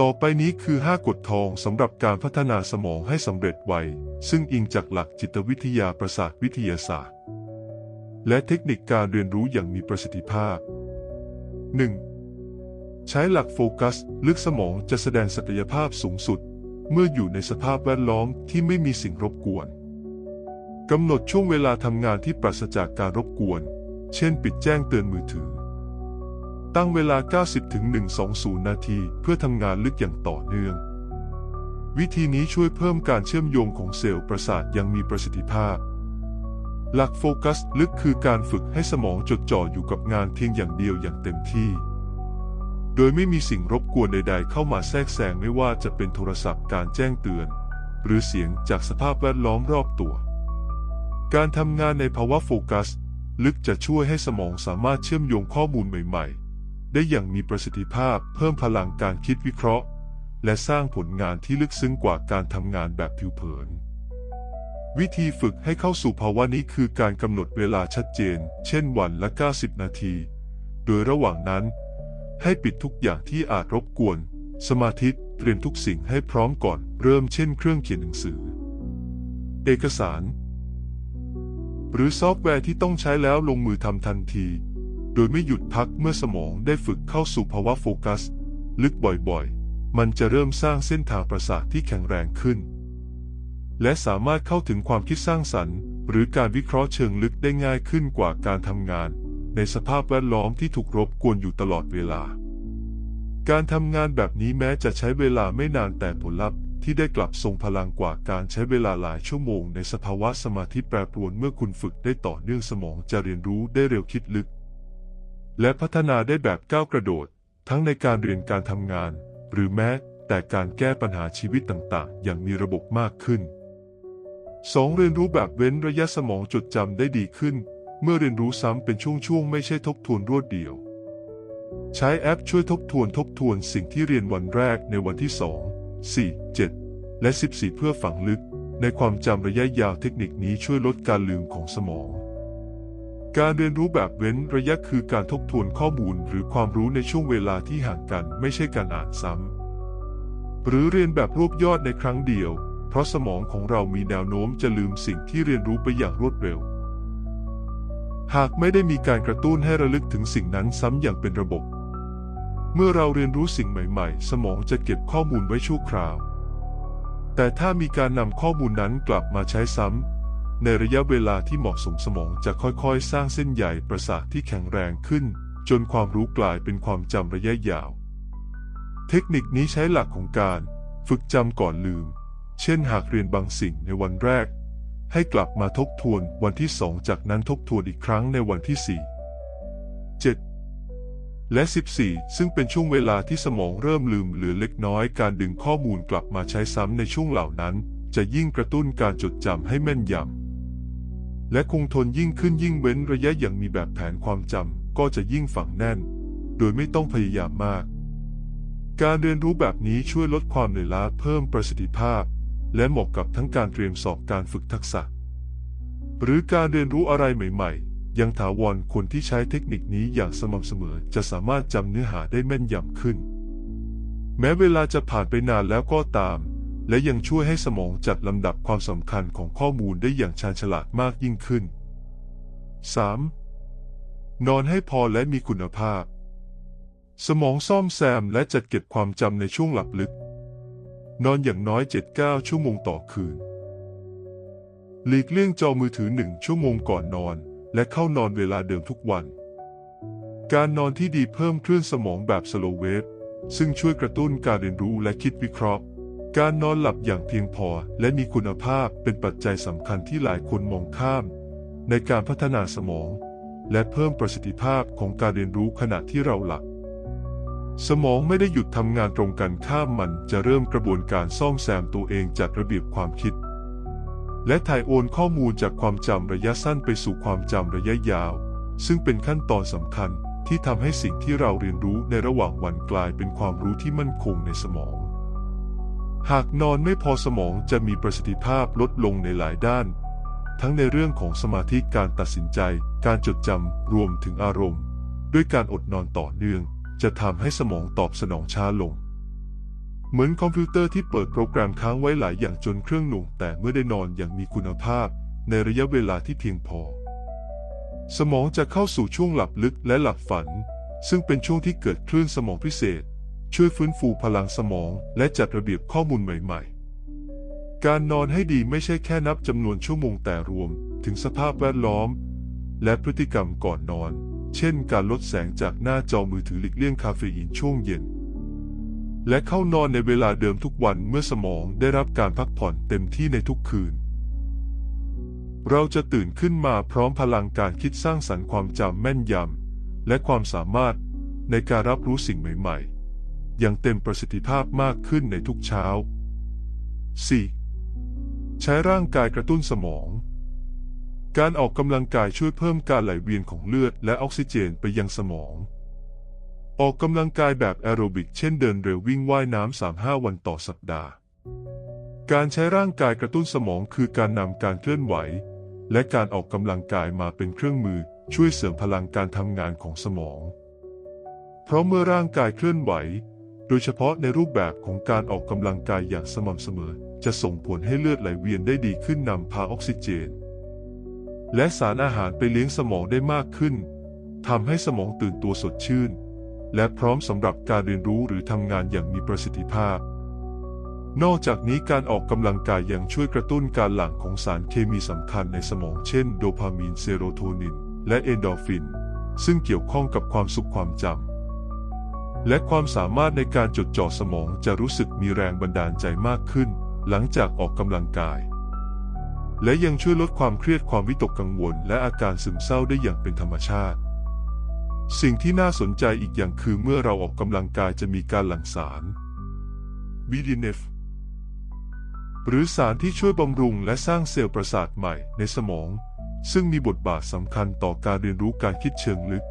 ต่อไปนี้คือ 5 กฎทองสำหรับการพัฒนาสมองให้สำเร็จไว ซึ่งอิงจากหลักจิตวิทยาประสาทวิทยาศาสตร์ และเทคนิคการเรียนรู้อย่างมีประสิทธิภาพ 1. ใช้หลักโฟกัส ลึกสมองจะแสดงศักยภาพสูงสุด เมื่ออยู่ในสภาพแวดล้อมที่ไม่มีสิ่งรบกวนกำหนดช่วงเวลาทำงานที่ปราศจากการรบกวน เช่น ปิดแจ้งเตือนมือถือ ตั้งเวลา 90ถึง120 นาที เพื่อทำงานลึกอย่างต่อเนื่อง วิธีนี้ช่วยเพิ่มการเชื่อมโยงของเซลล์ประสาทยังมีประสิทธิภาพ หลักโฟกัสลึกคือการฝึกให้สมองจดจ่ออยู่กับงานเพียงอย่างเดียวอย่างเต็มที่ โดยไม่มีสิ่งรบกวนใด ๆ เข้ามาแทรกแซงไม่ว่าจะเป็นโทรศัพท์การแจ้งเตือน หรือเสียงจากสภาพแวดล้อมรอบตัว การทำงานในภาวะโฟกัส ลึกจะช่วยให้สมองสามารถเชื่อมโยงข้อมูลใหม่ ๆ ได้อย่างมีประสิทธิภาพเพิ่มพลังการคิดวิเคราะห์ และสร้างผลงานที่ลึกซึ้งกว่าการทำงานแบบผิวเผิน วิธีฝึกให้เข้าสู่ภาวะนี้คือการกำหนดเวลาชัดเจน เช่นวันละ 90 นาที โดยระหว่างนั้น ให้ปิดทุกอย่างที่อาจรบกวน สมาธิเตรียมทุกสิ่งให้พร้อมก่อนเริ่มเช่นเครื่องเขียนหนังสือ เอกสาร หรือซอฟต์แวร์ที่ต้องใช้แล้วลงมือทำทันที โดยไม่หยุดพักเมื่อสมองได้ฝึกเข้าสู่ภาวะโฟกัส ลึกบ่อยๆ มันจะเริ่มสร้างเส้นทางประสาทที่แข็งแรงขึ้น และสามารถเข้าถึงความคิดสร้างสรรค์ หรือการวิเคราะห์เชิงลึกได้ง่ายขึ้นกว่าการทำงาน ในสภาพแวดล้อมที่ถูกรบกวนอยู่ตลอดเวลา การทำงานแบบนี้แม้จะใช้เวลาไม่นานแต่ผลลัพธ์ที่ได้กลับทรงพลังกว่าการใช้เวลาหลายชั่วโมงในสภาวะสมาธิแปรปรวนเมื่อคุณฝึกได้ต่อเนื่องสมองจะเรียนรู้ได้เร็วคิดลึก และพัฒนาได้แบบก้าวกระโดด ทั้งในการเรียนการทำงาน หรือแม้แต่การแก้ปัญหาชีวิตต่างๆ อย่างมีระบบมากขึ้น 2. เรียนรู้แบบเว้นระยะสมองจดจำได้ดีขึ้น เมื่อเรียนรู้ซ้ำเป็นช่วงๆ ไม่ใช่ทบทวนรวดเดียว ใช้แอปช่วยทบทวนทบทวนสิ่งที่เรียนวันแรกในวันที่ 2 4 7 และ 14 เพื่อฝังลึก ในความจำระยะยาวเทคนิคนี้ช่วยลดการลืมของสมอง การเรียนรู้แบบเว้นระยะคือการทบทวนข้อมูลหรือความรู้ในช่วงเวลาที่ห่างกันไม่ใช่การอ่านซ้ำหรือเรียนแบบรวบยอดในครั้งเดียว เพราะสมองของเรามีแนวโน้มจะลืมสิ่งที่เรียนรู้ไปอย่างรวดเร็ว หากไม่ได้มีการกระตุ้นให้ระลึกถึงสิ่งนั้นซ้ำอย่างเป็นระบบ เมื่อเราเรียนรู้สิ่งใหม่ๆ สมองจะเก็บข้อมูลไว้ชั่วคราว แต่ถ้ามีการนำข้อมูลนั้นกลับมาใช้ซ้ำ ในระยะเวลาที่เหมาะสมสมองจะค่อยๆ สร้างเส้นใยประสาทที่แข็งแรงขึ้น จนความรู้กลายเป็นความจำระยะยาว เทคนิคนี้ใช้หลักของการ ฝึกจำก่อนลืม เช่นหากเรียนบางสิ่งในวันแรก ให้กลับมาทบทวนวันที่สองจากนั้นทบทวนอีกครั้งในวันที่สี่เจ็ดและ 14 ซึ่งเป็นช่วงเวลาที่สมองเริ่มลืมเหลือเล็กน้อย การดึงข้อมูลกลับมาใช้ซ้ำในช่วงเหล่านั้น จะยิ่งกระตุ้นการจดจำให้แม่นยำ และคงทนยิ่งขึ้นยิ่งเว้นระยะอย่างมีแบบแผนความจำก็จะยิ่งฝังแน่น โดยไม่ต้องพยายามมาก การเรียนรู้แบบนี้ช่วยลดความเหนื่อยล้าเพิ่มประสิทธิภาพ และเหมาะกับทั้งการเตรียมสอบการฝึกทักษะ หรือการเรียนรู้อะไรใหม่ ๆ ยังถาวรคนที่ใช้เทคนิคนี้อย่างสม่ำเสมอจะสามารถจำเนื้อหาได้แม่นยำขึ้น แม้เวลาจะผ่านไปนานแล้วก็ตาม และยังช่วยให้สมองจัดลำดับความสำคัญของข้อมูลได้อย่างชาญฉลาดมากยิ่งขึ้น 3. นอนให้พอและมีคุณภาพ สมองซ่อมแซมและจัดเก็บความจำในช่วงหลับลึก นอนอย่างน้อย 7-9 ชั่วโมงต่อคืน หลีกเลี่ยงจอมือถือหนึ่งชั่วโมงก่อนนอน และเข้านอนเวลาเดิมทุกวัน การนอนที่ดีเพิ่มคลื่นสมองแบบสโลเวฟซึ่งช่วยกระตุ้นการเรียนรู้และคิดวิเคราะห์ การนอนหลับอย่างเพียงพอและมีคุณภาพเป็นปัจจัยสำคัญที่หลายคนมองข้าม ในการพัฒนาสมอง และเพิ่มประสิทธิภาพของการเรียนรู้ขณะที่เราหลับ สมองไม่ได้หยุดทำงานตรงกันข้ามมันจะเริ่มกระบวนการซ่อมแซมตัวเองจัดระเบียบความคิด และถ่ายโอนข้อมูลจากความจำระยะสั้นไปสู่ความจำระยะยาว ซึ่งเป็นขั้นตอนสำคัญที่ทำให้สิ่งที่เราเรียนรู้ในระหว่างวันกลายเป็นความรู้ที่มั่นคงในสมอง หากนอนไม่พอสมองจะมีประสิทธิภาพลดลงในหลายด้าน ทั้งในเรื่องของสมาธิการตัดสินใจ การจดจำรวมถึงอารมณ์ ด้วยการอดนอนต่อเนื่อง จะทำให้สมองตอบสนองช้าลง เหมือนคอมพิวเตอร์ที่เปิดโปรแกรมค้างไว้หลายอย่างจนเครื่องหน่งแต่เมื่อได้นอนอย่างมีคุณภาพ ในระยะเวลาที่เพียงพอ สมองจะเข้าสู่ช่วงหลับลึกและหลับฝัน ซึ่งเป็นช่วงที่เกิดคลื่นสมองพิเศษ ช่วยฟื้นฟูพลังสมองและจัดระเบียบข้อมูลใหม่ ๆ การนอนให้ดีไม่ใช่แค่นับจำนวนชั่วโมงแต่รวมถึงสภาพแวดล้อม และพฤติกรรมก่อนนอน เช่น การลดแสงจากหน้าจอมือถือหลีกเลี่ยงคาเฟอีนช่วงเย็น และเข้านอนในเวลาเดิมทุกวันเมื่อสมองได้รับการพักผ่อนเต็มที่ในทุกคืน เราจะตื่นขึ้นมาพร้อมพลังการคิดสร้างสรรค์ความจำแม่นยำและความสามารถในการรับรู้สิ่งใหม่ ๆ อย่างเต็มประสิทธิภาพมากขึ้นในทุกเช้า 4. ใช้ร่างกายกระตุ้นสมอง การออกกำลังกายช่วยเพิ่มการไหลเวียนของเลือดและออกซิเจนไปยังสมอง ออกกำลังกายแบบแอโรบิกเช่นเดินเร็ววิ่งว่ายน้ำ3-5 วันต่อสัปดาห์ การใช้ร่างกายกระตุ้นสมองคือการนำการเคลื่อนไหว และการออกกำลังกายมาเป็นเครื่องมือช่วยเสริมพลังการทำงานของสมอง เพราะเมื่อร่างกายเคลื่อนไหว ดยเฉพาะในรูปแบบของการออกกำลังกายอย่างสม่ำเสมอ จะส่งผลให้เลือดไหลเวียนได้ดีขึ้นนำพาออกซิเจน และสารอาหารไปเลี้ยงสมองได้มากขึ้นทำให้สมองตื่นตัวสดชื่น และพร้อมสำหรับการเรียนรู้หรือทำงานอย่างมีประสิทธิภาพ นอกจากนี้การออกกำลังกายยังช่วยกระตุ้นการหลั่งของสารเคมีสำคัญในสมองเช่น โดพามีนเซโรโทนิน และเอนโดฟิน ซึ่งเกี่ยวข้องกับความสุขความจำ และความสามารถในการจดจ่อสมองจะรู้สึกมีแรงบันดาลใจมากขึ้น หลังจากออกกำลังกาย และยังช่วยลดความเครียดความวิตกกังวล และอาการซึมเศร้าได้อย่างเป็นธรรมชาติ สิ่งที่น่าสนใจอีกอย่างคือเมื่อเราออกกำลังกายจะมีการหลั่งสาร BDNF หรือสารที่ช่วยบำรุงและสร้างเซลล์ประสาทใหม่ในสมอง ซึ่งมีบทบาทสำคัญต่อการเรียนรู้การคิดเชิงลึก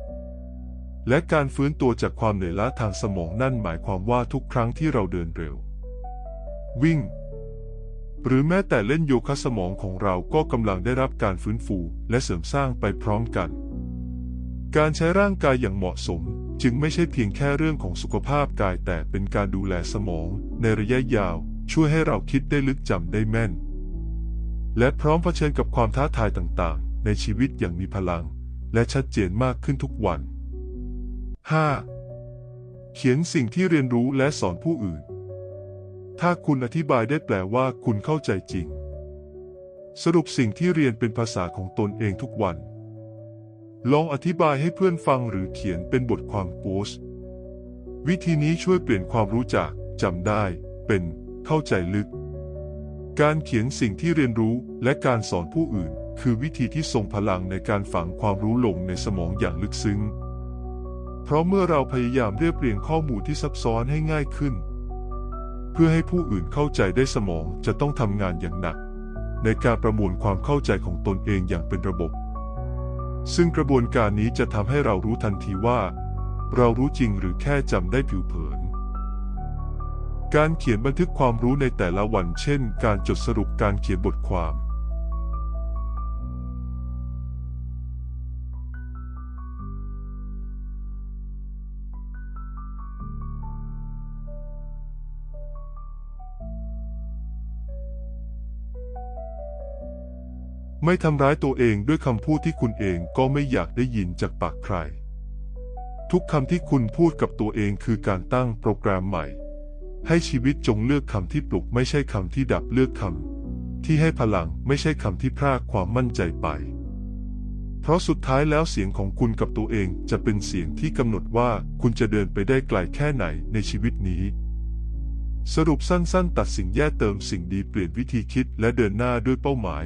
และการฟื้นตัวจากความเหนื่อยล้าทางสมองนั่นหมายความว่าทุกครั้งที่เราเดินเร็ว วิ่ง หรือแม้แต่เล่นโยคะสมองของเราก็กำลังได้รับการฟื้นฟูและเสริมสร้างไปพร้อมกัน การใช้ร่างกายอย่างเหมาะสมจึงไม่ใช่เพียงแค่เรื่องของสุขภาพกายแต่เป็นการดูแลสมอง ในระยะยาว ช่วยให้เราคิดได้ลึกจำได้แม่น และพร้อมเผชิญกับความท้าทายต่างๆ ในชีวิตอย่างมีพลัง และชัดเจนมากขึ้นทุกวัน 5. เขียนสิ่งที่เรียนรู้และสอนผู้อื่น ถ้าคุณอธิบายได้แปลว่าคุณเข้าใจจริง สรุปสิ่งที่เรียนเป็นภาษาของตนเองทุกวัน ลองอธิบายให้เพื่อนฟังหรือเขียนเป็นบทความโพสต์ วิธีนี้ช่วยเปลี่ยนความรู้จากจำได้ เป็น เข้าใจลึก การเขียนสิ่งที่เรียนรู้และการสอนผู้อื่น คือวิธีที่ทรงพลังในการฝังความรู้ลงในสมองอย่างลึกซึ้ง เพราะเมื่อเราพยายามเรียบเรียงข้อมูลที่ซับซ้อนให้ง่ายขึ้น เพื่อให้ผู้อื่นเข้าใจได้สมองจะต้องทำงานอย่างหนัก ในการประมวลความเข้าใจของตนเองอย่างเป็นระบบ ซึ่งกระบวนการนี้จะทำให้เรารู้ทันทีว่า เรารู้จริงหรือแค่จำได้ผิวเผิน การเขียนบันทึกความรู้ในแต่ละวัน เช่น การจดสรุปการเขียนบทความ ไม่ทำร้ายตัวเองด้วยคำพูดที่คุณเองก็ไม่อยากได้ยินจากปากใคร ทุกคำที่คุณพูดกับตัวเองคือการตั้งโปรแกรมใหม่ ให้ชีวิตจงเลือกคำที่ปลุกไม่ใช่คำที่ดับเลือกคำที่ให้พลังไม่ใช่คำที่พรากความมั่นใจไป เพราะสุดท้ายแล้วเสียงของคุณกับตัวเองจะเป็นเสียงที่กำหนดว่าคุณจะเดินไปได้ไกลแค่ไหนในชีวิตนี้สรุปสั้นๆ ตัดสิ่งแย่เติมสิ่งดีเปลี่ยนวิธีคิดและเดินหน้าด้วยเป้าหมาย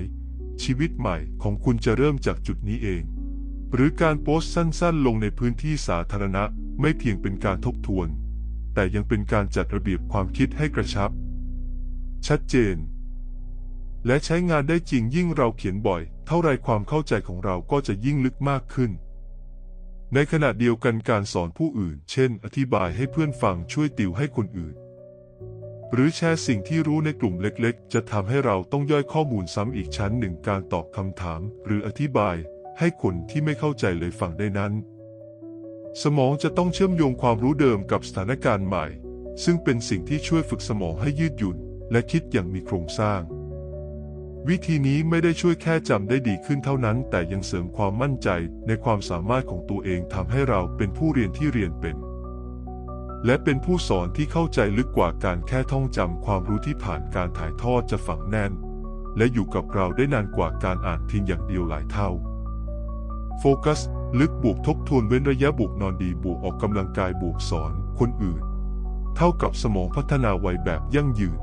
ชีวิตใหม่ของคุณจะเริ่มจากจุดนี้เอง หรือการโพสต์สั้นๆ ลงในพื้นที่สาธารณะไม่เพียงเป็นการทบทวน แต่ยังเป็นการจัดระเบียบความคิดให้กระชับ ชัดเจน และใช้งานได้จริงยิ่งเราเขียนบ่อย เท่าไรความเข้าใจของเราก็จะยิ่งลึกมากขึ้น ในขณะเดียวกันการสอนผู้อื่น เช่น อธิบายให้เพื่อนฟังช่วยติวให้คนอื่น หรือแชร์สิ่งที่รู้ในกลุ่มเล็กๆ จะทำให้เราต้องย่อยข้อมูลซ้ำอีกชั้นหนึ่งการตอบคำถาม หรืออธิบาย ให้คนที่ไม่เข้าใจเลยฟังได้นั้น สมองจะต้องเชื่อมโยงความรู้เดิมกับสถานการณ์ใหม่ ซึ่งเป็นสิ่งที่ช่วยฝึกสมองให้ยืดหยุ่น และคิดอย่างมีโครงสร้าง วิธีนี้ไม่ได้ช่วยแค่จำได้ดีขึ้นเท่านั้น แต่ยังเสริมความมั่นใจในความสามารถของตัวเองทำให้เราเป็นผู้เรียนที่เรียนเป็น และเป็นผู้สอนที่เข้าใจลึกกว่าการแค่ท่องจำความรู้ที่ผ่านการถ่ายทอดจะฝังแน่น และอยู่กับเราได้นานกว่าการอ่านเพียงอย่างเดียวหลายเท่า โฟกัส ลึกบวกทบทวนเว้นระยะบวกนอนดีบวกออกกำลังกายบวกสอนคนอื่น เท่ากับสมองพัฒนาไวแบบยั่งยืน